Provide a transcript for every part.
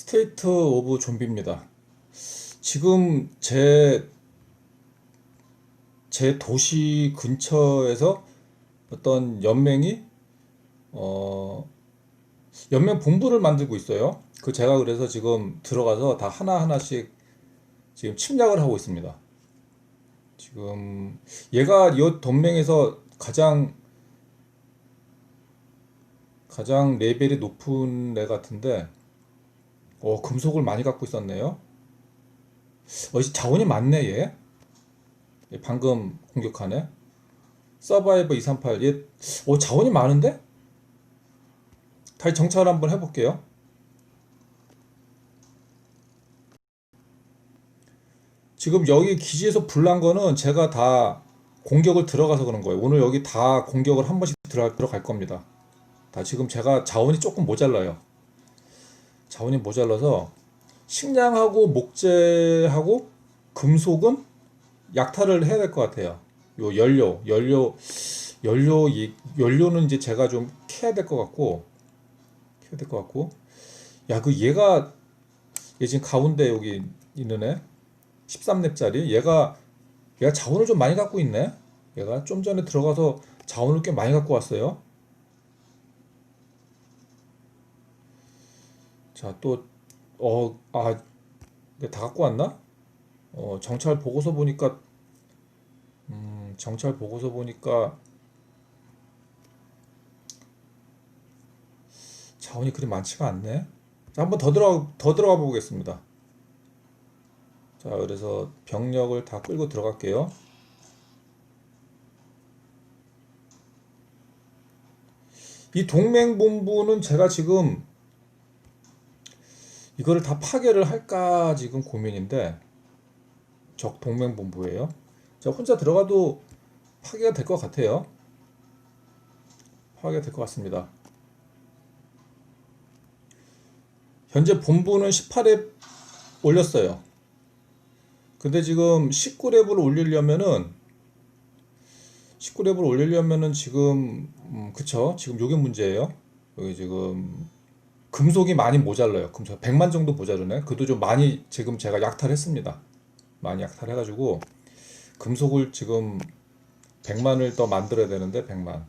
스테이트 오브 좀비입니다. 지금 제, 제 도시 근처에서 어떤 연맹이, 어, 연맹 본부를 만들고 있어요. 그 제가 그래서 지금 들어가서 다 하나하나씩 지금 침략을 하고 있습니다. 지금 얘가 이 동맹에서 가장, 가장 레벨이 높은 애 같은데, 어, 금속을 많이 갖고 있었네요. 어, 이 자원이 많네, 얘. 얘 방금 공격하네. 서바이버 238. 얘, 어, 자원이 많은데? 다시 정찰 한번 해볼게요. 지금 여기 기지에서 불난 거는 제가 다 공격을 들어가서 그런 거예요. 오늘 여기 다 공격을 한 번씩 들어, 들어갈 겁니다. 다 지금 제가 자원이 조금 모자라요. 자원이 모자라서 식량하고 목재하고 금속은 약탈을 해야 될 것 같아요. 요 연료, 연료, 연료, 이- 연료는 이제 제가 좀 캐야 될 것 같고, 캐야 될 것 같고, 야, 그 얘가, 얘 지금 가운데 여기 있는 애, 13렙짜리, 얘가, 얘가 자원을 좀 많이 갖고 있네? 얘가 좀 전에 들어가서 자원을 꽤 많이 갖고 왔어요. 자, 또, 어, 아, 다 갖고 왔나? 어, 정찰 보고서 보니까, 음, 정찰 보고서 보니까 자원이 그리 많지가 않네. 자, 한번 더 들어가, 더 들어가 보겠습니다. 자, 그래서 병력을 다 끌고 들어갈게요. 이 동맹본부는 제가 지금 이거를 다 파괴를 할까 지금 고민인데 적 동맹본부예요. 제가 혼자 들어가도 파괴가 될 것 같아요. 파괴가 될 것 같습니다. 현재 본부는 18렙 올렸어요. 근데 지금 19렙을 올리려면은 19렙을 올리려면은 지금 음, 그쵸? 지금 요게 문제예요. 여기 지금 금속이 많이 모자라요. 금속 100만 정도 모자르네. 그도 좀 많이 지금 제가 약탈했습니다. 많이 약탈해가지고 금속을 지금 100만을 더 만들어야 되는데 100만.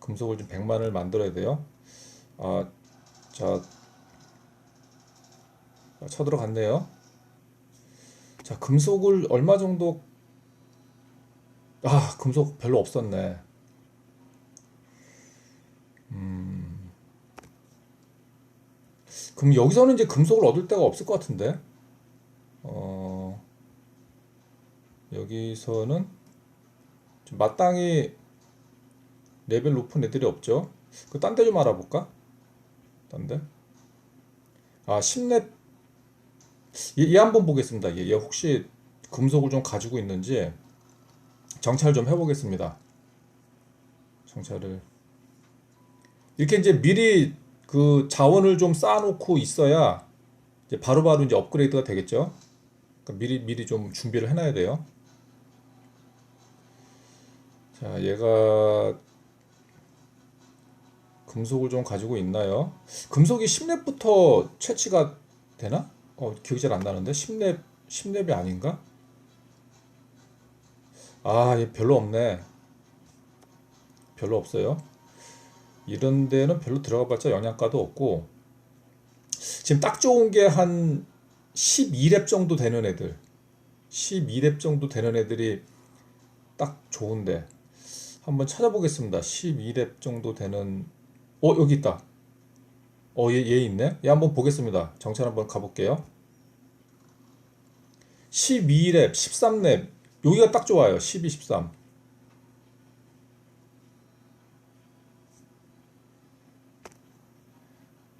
금속을 좀 100만을 만들어야 돼요. 아, 자, 쳐들어갔네요. 자, 금속을 얼마 정도 아, 금속 별로 없었네. 그럼 여기서는 이제 금속을 얻을 데가 없을 것 같은데. 어, 여기서는 좀 마땅히 레벨 높은 애들이 없죠. 그 딴 데 좀 알아볼까? 딴 데? 아, 10렙 얘, 얘 한번 보겠습니다. 얘, 얘 혹시 금속을 좀 가지고 있는지 정찰 좀 해보겠습니다. 정찰을 이렇게 이제 미리 그 자원을 좀 쌓아놓고 있어야 이제 바로 바로 이제 업그레이드가 되겠죠. 그러니까 미리 미리 좀 준비를 해놔야 돼요. 자, 얘가 금속을 좀 가지고 있나요? 금속이 10렙부터 채취가 되나? 어, 기억이 잘 안 나는데 10렙 10렙이 아닌가? 아, 얘 별로 없네. 별로 없어요. 이런 데는 별로 들어가 봤자 영양가도 없고 지금 딱 좋은 게 한 12렙 정도 되는 애들 12렙 정도 되는 애들이 딱 좋은데 한번 찾아보겠습니다. 12렙 정도 되는 어 여기 있다. 어얘 얘 있네? 얘 한번 보겠습니다. 정찰 한번 가볼게요. 12렙 13렙 여기가 딱 좋아요. 12 13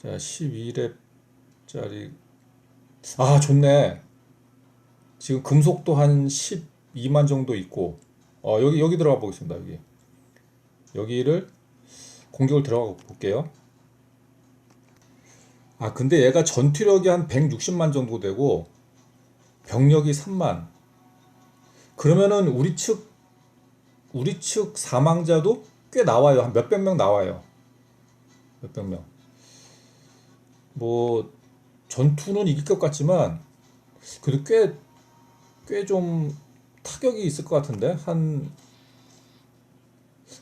자, 12렙짜리. 아, 좋네. 지금 금속도 한 12만 정도 있고. 어, 여기, 여기 들어가 보겠습니다, 여기. 여기를 공격을 들어가 볼게요. 아, 근데 얘가 전투력이 한 160만 정도 되고, 병력이 3만. 그러면은 우리 측, 우리 측 사망자도 꽤 나와요. 한 몇백 명 나와요. 몇백 명. 뭐 전투는 이길 것 같지만 그래도 꽤 꽤 좀 타격이 있을 것 같은데? 한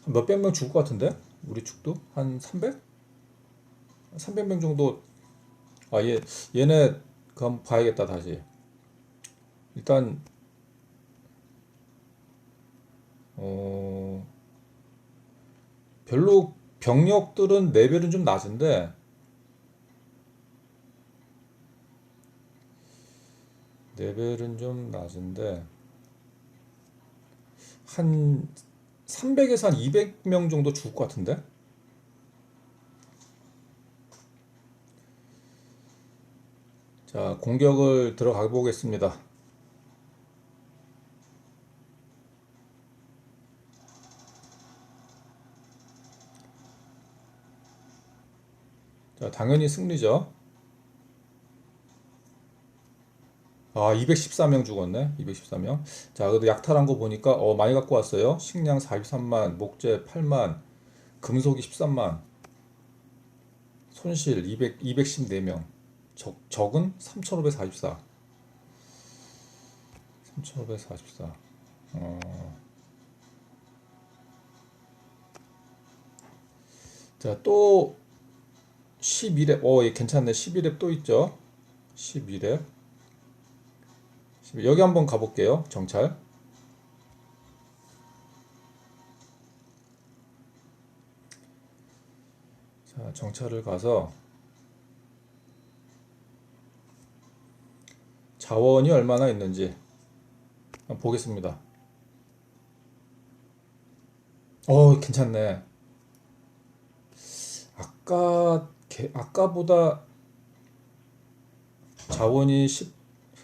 몇백 명 죽을 것 같은데? 우리 축도? 한 300? 300명 정도. 아 얘 얘네 그 한번 봐야겠다 다시. 일단 어 별로 병력들은 레벨은 좀 낮은데 레벨은 좀 낮은데 한 300에서 한 200명 정도 죽을 것 같은데? 자 공격을 들어가 보겠습니다. 자 당연히 승리죠 아, 214명 죽었네. 214명. 자, 그래도 약탈한 거 보니까 어, 많이 갖고 왔어요. 식량 43만, 목재 8만, 금속이 13만, 손실 200, 214명. 적, 적은 3,544. 3,544. 어. 자, 또 12렙. 어, 얘 괜찮네. 12렙 또 있죠. 12렙. 여기 한번 가볼게요. 정찰. 자, 정찰을 가서 자원이 얼마나 있는지 보겠습니다. 어, 괜찮네. 아까 개- 아까보다 자원이 10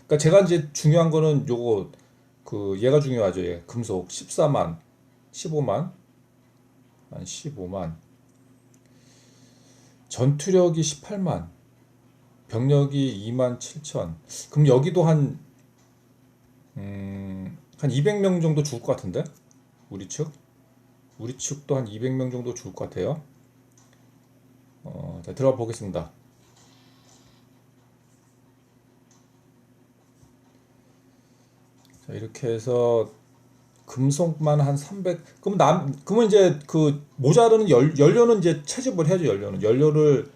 그러니까 제가 이제 중요한 거는 요거 그 얘가 중요하죠. 얘 금속 14만, 15만, 한 15만. 전투력이 18만, 병력이 2만 7천. 그럼 여기도 한 음, 한 200명 정도 죽을 것 같은데? 우리 측? 우리 측도 한 200명 정도 죽을 것 같아요. 어, 자, 들어가 보겠습니다. 자, 이렇게 해서 금속만 한 300. 그럼 남 그러면 이제 그 모자르는 연, 연료는 이제 채집을 해야죠, 연료는. 연료를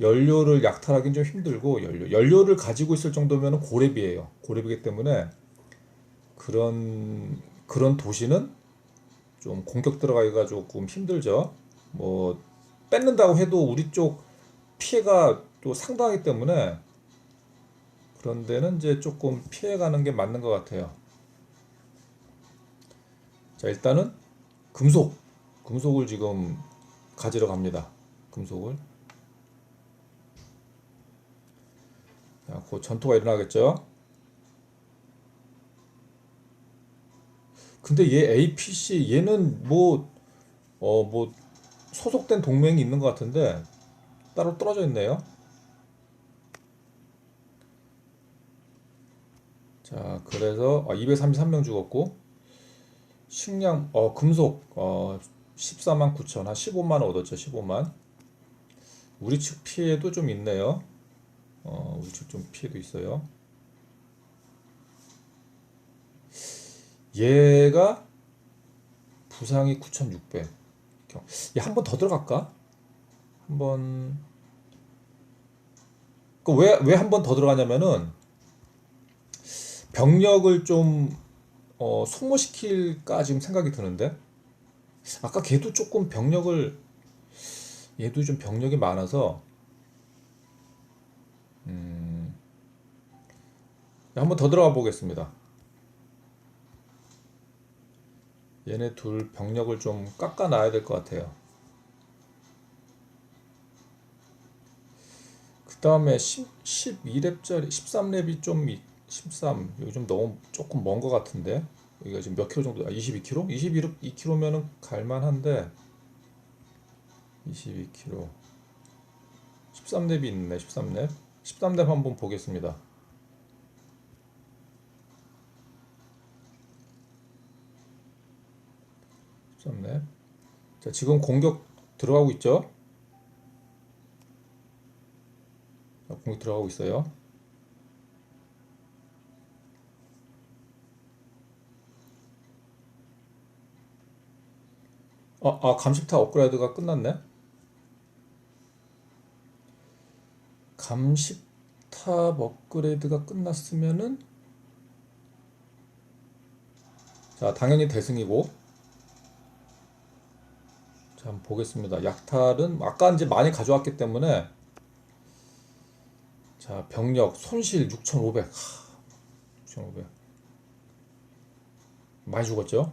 연료를 약탈하기는 좀 힘들고 연료 연료를 가지고 있을 정도면 고렙이에요. 고렙이기 때문에 그런 그런 도시는 좀 공격 들어가기가 조금 힘들죠. 뭐 뺏는다고 해도 우리 쪽 피해가 또 상당하기 때문에 그런 데는 이제 조금 피해가는 게 맞는 것 같아요. 자, 일단은 금속, 금속을 지금 가지러 갑니다. 금속을. 자, 곧 전투가 일어나겠죠? 근데 얘 APC, 얘는 뭐, 어, 뭐, 소속된 동맹이 있는 것 같은데, 따로 떨어져 있네요. 자, 그래서 아, 233명 죽었고 식량 어 금속 어 14만 9천 한 15만 원 얻었죠. 15만. 우리 측 피해도 좀 있네요. 어 우리 측 좀 피해도 있어요. 얘가 부상이 9,600. 얘 한 번 더 들어갈까? 한 번 그 왜 왜 한 번 더 들어가냐면은 병력을 좀 어, 소모시킬까 지금 생각이 드는데 아까 걔도 조금 병력을 얘도 좀 병력이 많아서 음, 한번 더 들어가 보겠습니다. 얘네 둘 병력을 좀 깎아 놔야 될 것 같아요. 그 다음에 12렙짜리 13렙이 좀 있- 13 여기 좀 너무 조금 먼 것 같은데 여기가 지금 몇 킬로 정도 아 22킬로? 22킬로면은 갈만한데 22킬로 13렙이 있네 13렙 13렙 한번 보겠습니다 십삼 렙 자, 지금 공격 들어가고 있죠? 자, 공격 들어가고 있어요. 아, 아 감시탑 업그레이드가 끝났네. 감시탑 업그레이드가 끝났으면은 자 당연히 대승이고 자 한번 보겠습니다. 약탈은 아까 이제 많이 가져왔기 때문에 자 병력 손실 6,500 하, 6,500 많이 죽었죠.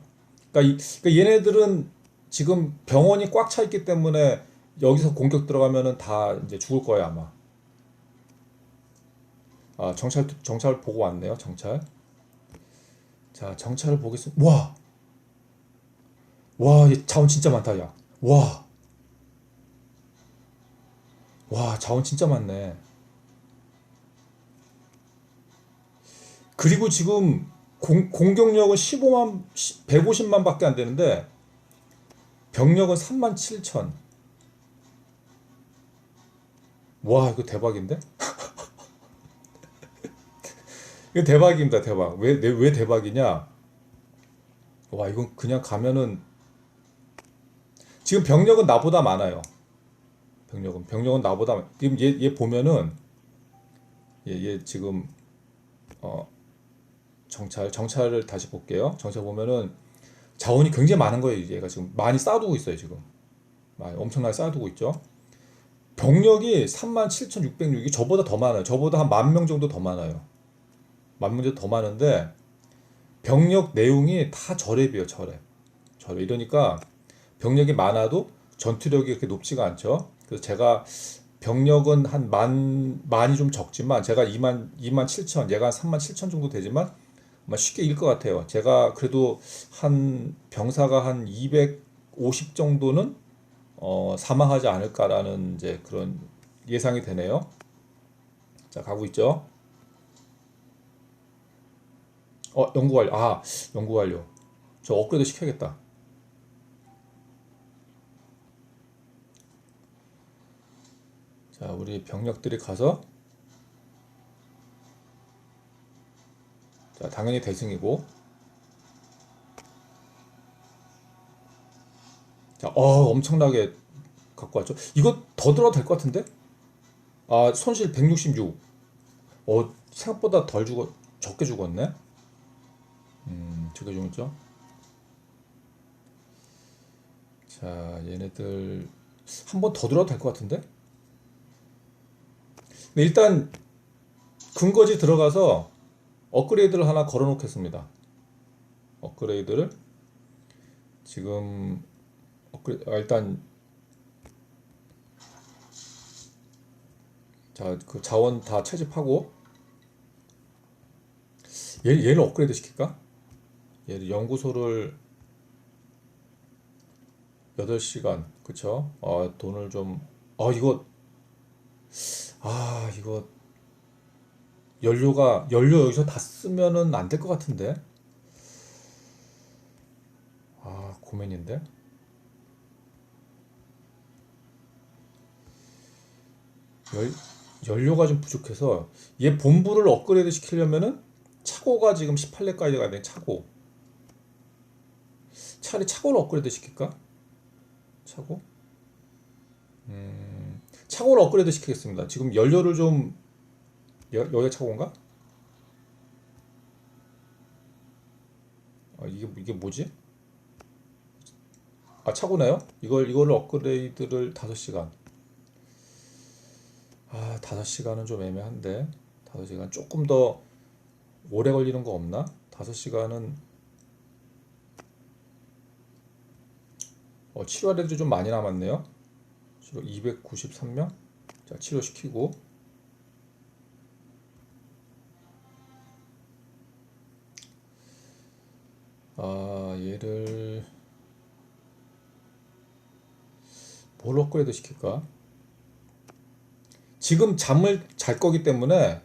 그러니까, 이, 그러니까 얘네들은 지금 병원이 꽉 차 있기 때문에 여기서 공격 들어가면은 다 이제 죽을 거예요 아마. 아 정찰 정찰 보고 왔네요 정찰. 자 정찰을 보겠습니다. 와, 와, 이 자원 진짜 많다 야. 와, 와 자원 진짜 많네. 그리고 지금 공, 공격력은 15만 150만 밖에 안 되는데 병력은 3만 7천. 와 이거 대박인데? 이거 대박입니다, 대박. 왜, 내- 왜 대박이냐? 와, 이건 그냥 가면은, 지금 병력은 나보다 많아요. 병력은, 병력은 나보다, 많- 지금 얘, 얘 보면은, 얘, 얘 지금, 어, 정찰, 정찰을 다시 볼게요. 정찰 보면은, 자원이 굉장히 많은 거예요, 얘가 지금. 많이 쌓아두고 있어요, 지금. 많이 엄청나게 쌓아두고 있죠. 병력이 37,606이 저보다 더 많아요. 저보다 한 만 명 정도 더 많아요. 만명 정도 더 많은데 병력 내용이 다 저랩이에요, 저랩. 저랩. 이러니까 병력이 많아도 전투력이 그렇게 높지가 않죠. 그래서 제가 병력은 한 만, 만이 좀 적지만 제가 2만, 2만 7천, 얘가 한 3만 7천 정도 되지만 쉽게 이길 것 같아요. 제가 그래도 한 병사가 한 250 정도는 어, 사망하지 않을까라는 이제 그런 예상이 되네요. 자, 가고 있죠. 어, 연구 완료. 아, 연구 완료. 저 업그레이드 시켜야겠다. 자, 우리 병력들이 가서 자, 당연히 대승이고. 자, 어, 엄청나게 갖고 왔죠. 이거 더 들어도 될 것 같은데? 아, 손실 166. 어, 생각보다 덜 죽었, 적게 죽었네. 음, 적게 죽었죠. 자, 얘네들 한 번 더 들어도 될 것 같은데? 근데 일단 근거지 들어가서 업그레이드를 하나 걸어 놓겠습니다. 업그레이드를 지금 업그레 아, 일단 자, 그 자원 다 채집하고 얘, 얘를 업그레이드 시킬까? 얘를 연구소를 8시간 그쵸? 어, 돈을 좀 아, 이거 아, 이거 연료가 연료 여기서 다 쓰면은 안 될 것 같은데. 아, 고민인데. 열 연료가 좀 부족해서 얘 본부를 업그레이드 시키려면은 차고가 지금 18렙까지 가야 돼. 차고. 차라리 차고를 업그레이드 시킬까? 차고? 음, 차고를 업그레이드 시키겠습니다. 지금 연료를 좀 여, 여기가 차고인가? 아, 이게 이게 뭐지? 아, 차고네요? 이걸 이거를 업그레이드를 5시간. 아, 5시간은 좀 애매한데. 5시간 조금 더 오래 걸리는 거 없나? 5시간은 어, 치료하려도 좀 많이 남았네요. 치료 293명. 자, 치료시키고 아, 얘를 뭘 업그레이드 시킬까? 지금 잠을 잘 거기 때문에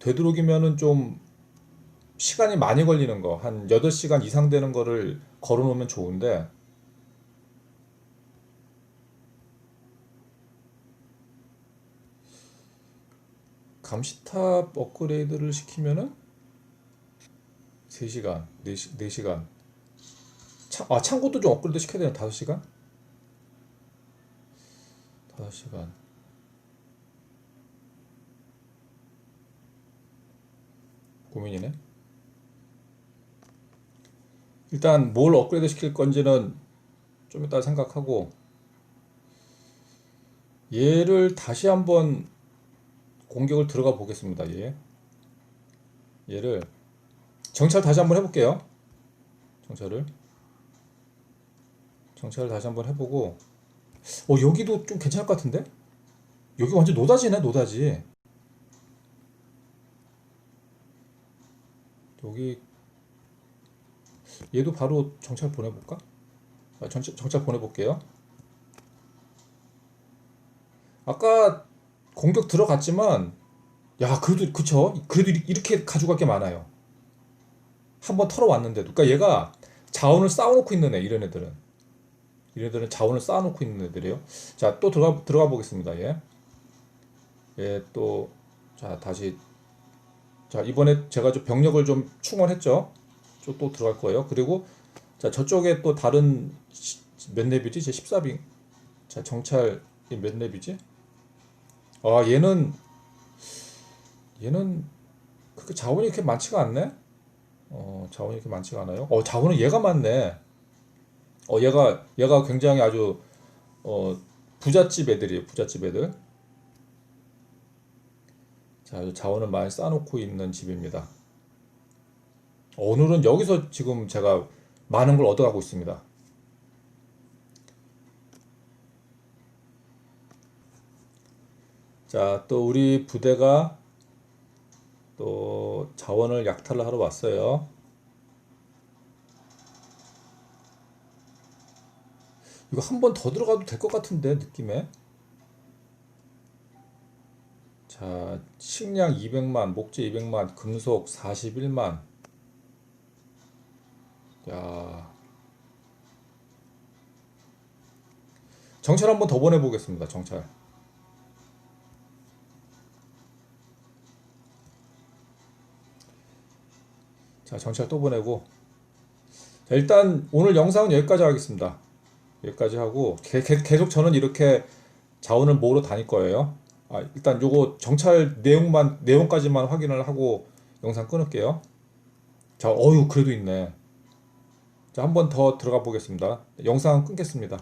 되도록이면은 좀 시간이 많이 걸리는 거, 한 8시간 이상 되는 거를 걸어 놓으면 좋은데, 감시탑 업그레이드를 시키면은 3시간, 4시, 4시간. 창, 아, 창고도 좀 업그레이드 시켜야 되나? 5시간? 5시간. 고민이네. 일단 뭘 업그레이드 시킬 건지는 좀 이따 생각하고 얘를 다시 한번 공격을 들어가 보겠습니다. 얘. 얘를 정찰 다시 한번 해볼게요. 정찰을 정찰을 다시 한번 해보고 어 여기도 좀 괜찮을 것 같은데? 여기 완전 노다지네 노다지. 여기 얘도 바로 정찰 보내볼까? 아, 정찰, 정찰 보내볼게요. 아까 공격 들어갔지만 야 그래도 그쵸? 그래도 이- 이렇게 가져갈 게 많아요. 한번 털어왔는데도 그러니까 얘가 자원을 쌓아놓고 있는 애 이런 애들은 이런 애들은 자원을 쌓아놓고 있는 애들이에요. 자 또 들어가 들어가 보겠습니다. 얘. 얘또자 다시 자 이번에 제가 좀 병력을 좀 충원했죠. 또, 또 들어갈 거예요. 그리고 자 저쪽에 또 다른 시- 몇 렙이지? 제 14빙. 자 정찰 이몇 렙이지? 아 얘는 얘는 그렇게 자원이 그렇게 많지가 않네. 어 자원이 그렇게 많지가 않아요. 어 자원은 얘가 많네. 어 얘가 얘가 굉장히 아주 어 부잣집 애들이에요. 부잣집 애들. 자 자원을 많이 쌓아놓고 있는 집입니다. 오늘은 여기서 지금 제가 많은 걸 얻어가고 있습니다. 자, 또 우리 부대가 또 자원을 약탈을 하러 왔어요. 이거 한 번 더 들어가도 될 것 같은데, 느낌에. 자, 식량 200만, 목재 200만, 금속 41만. 야. 정찰 한 번 더 보내보겠습니다, 정찰. 자, 정찰 또 보내고. 자, 일단 오늘 영상은 여기까지 하겠습니다. 여기까지 하고 개- 개- 계속 저는 이렇게 자원을 모으러 다닐 거예요. 아, 일단 요거 정찰 내용만 내용까지만 확인을 하고 영상 끊을게요. 자, 어유 그래도 있네. 자, 한 번 더 들어가 보겠습니다. 영상 끊겠습니다.